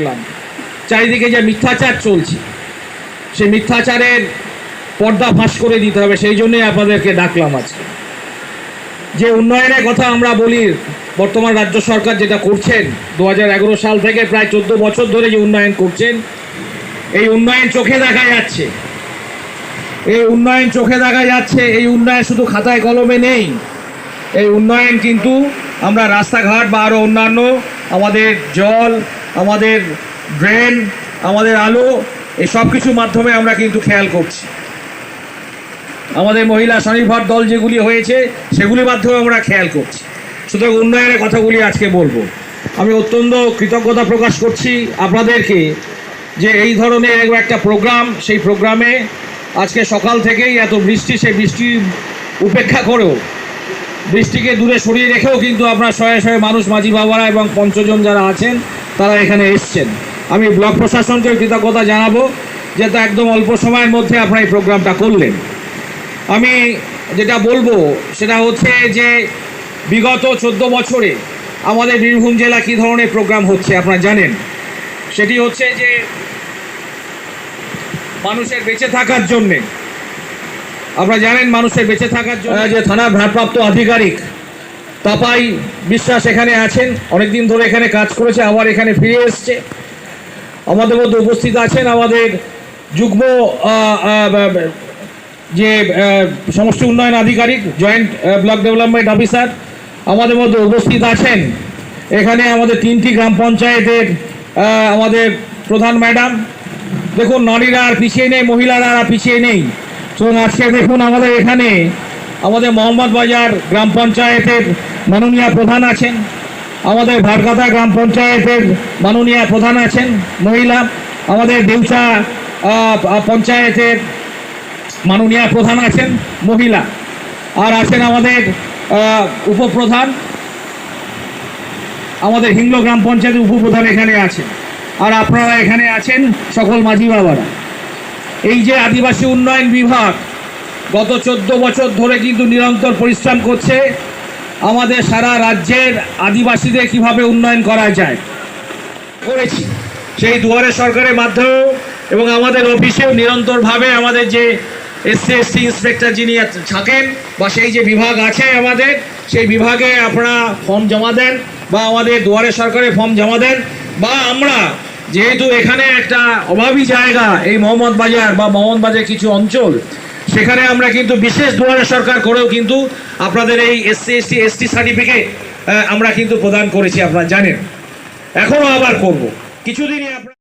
ডাকলাম চারিদিকে যে মিথ্যাচার চলছে সেই মিথ্যাচারের পর্দা ফাঁস করে দিতে হবে, সেই জন্যই আপনাদেরকে ডাকলাম আজকে। যে উন্নয়নের কথা আমরা বলি, বর্তমান রাজ্য সরকার যেটা করছেন, দু হাজার এগারো সাল থেকে প্রায় চোদ্দ বছর ধরে যে উন্নয়ন করছেন, এই উন্নয়ন চোখে দেখা যাচ্ছে। এই উন্নয়ন চোখে দেখা যাচ্ছে, এই উন্নয়ন শুধু খাতায় কলমে নেই। এই উন্নয়ন কিন্তু আমরা রাস্তাঘাট বা আরও অন্যান্য আমাদের জল আমাদের ড্রেন আমাদের আলো, এই সব কিছুর মাধ্যমে আমরা কিন্তু খেয়াল করছি। আমাদের মহিলা স্বনির্ভর দল যেগুলি হয়েছে, সেগুলির মাধ্যমে আমরা খেয়াল করছি। সুতরাং উন্নয়নের কথাগুলি আজকে বলব। আমি অত্যন্ত কৃতজ্ঞতা প্রকাশ করছি আপনাদেরকে যে এই ধরনের একটা প্রোগ্রাম, সেই প্রোগ্রামে আজকে সকাল থেকেই এত বৃষ্টি, সেই বৃষ্টি উপেক্ষা করেও, বৃষ্টিকে দূরে সরিয়ে রেখেও কিন্তু আপনার শয়ে শয়ে মানুষ, মাঝি বাবারা এবং পঞ্চজন যারা আছেন তারা এখানে এসছেন। আমি ব্লক প্রশাসনকে কৃতজ্ঞতা জানাব যে তো একদম অল্প সময়ের মধ্যে আপনারা এই প্রোগ্রামটা করলেন। আমি যেটা বলব, সেটা হচ্ছে যে বিগত চোদ্দ বছরে আমাদের বীরভূম জেলা কী ধরনের প্রোগ্রাম হচ্ছে আপনারা জানেন? সেটি হচ্ছে যে মানুষের বেঁচে থাকার জন্যে। আপনারা জানেন মানুষের বেঁচে থাকার জন্য যে থানার ভারপ্রাপ্ত আধিকারিক তাপাই বিশ্বাস এখানে আছেন, অনেকদিন ধরে এখানে কাজ করেছে, আবার এখানে ফিরে এসছে। আমাদের মধ্যে উপস্থিত আছেন আমাদের যুগ্ম যে সমষ্টি উন্নয়ন আধিকারিক, জয়েন্ট ব্লক ডেভেলপমেন্ট অফিসার, আমাদের মধ্যে উপস্থিত আছেন। এখানে আমাদের তিনটি গ্রাম পঞ্চায়েতের আমাদের প্রধান ম্যাডাম। দেখুন, নারীরা আর পিছিয়ে নেই, মহিলারা আর পিছিয়ে নেই। সুতরাং আজকে দেখুন আমাদের এখানে আমাদের মোহাম্মদ বাজার গ্রাম পঞ্চায়েতের মাননীয় প্রধান আছেন। আমাদের ভারকাতা গ্রাম পঞ্চায়েতের মাননীয় প্রধান আছেন মহিলা। আমাদের আহ, পঞ্চায়েতের মাননীয় প্রধান আছেন মহিলা। আর আছেন আমাদের উপপ্রধান। আমাদের হিংলো গ্রাম পঞ্চায়েতের উপপ্রধান এখানে আছেন। আর আপনারা এখানে আছেন সকল মাঝি বাবারা। এই যে আদিবাসী উন্নয়ন বিভাগ গত চোদ্দ বছর ধরে কিন্তু নিরন্তর পরিশ্রম করছে আমাদের সারা রাজ্যের আদিবাসীদের কীভাবে উন্নয়ন করা যায়। করেছি। সেই দুয়ারে সরকারের মাধ্যমেও এবং আমাদের অফিসেও নিরন্তরভাবে আমাদের যে এসসি এসসি ইন্সপেক্টর যিনি থাকেন বা সেই যে বিভাগ আছে আমাদের, সেই বিভাগে আপনারা ফর্ম জমা দেন বা আমাদের দুয়ারে সরকারে ফর্ম জমা দেন বা আমরা যেহেতু এখানে একটা অভাবী জায়গা এই মোহাম্মদ বাজার বা মোহাম্মদ বাজার কিছু অঞ্চল সেখানে আমরা কিন্তু বিশেষ দুয়ারে সরকার করেও কিন্তু আপনাদের এই এসসি এসটি এসটি সার্টিফিকেট আমরা কিন্তু প্রদান করেছি, আপনারা জানেন। এখনও আবার করব। কিছুদিনই আপনারা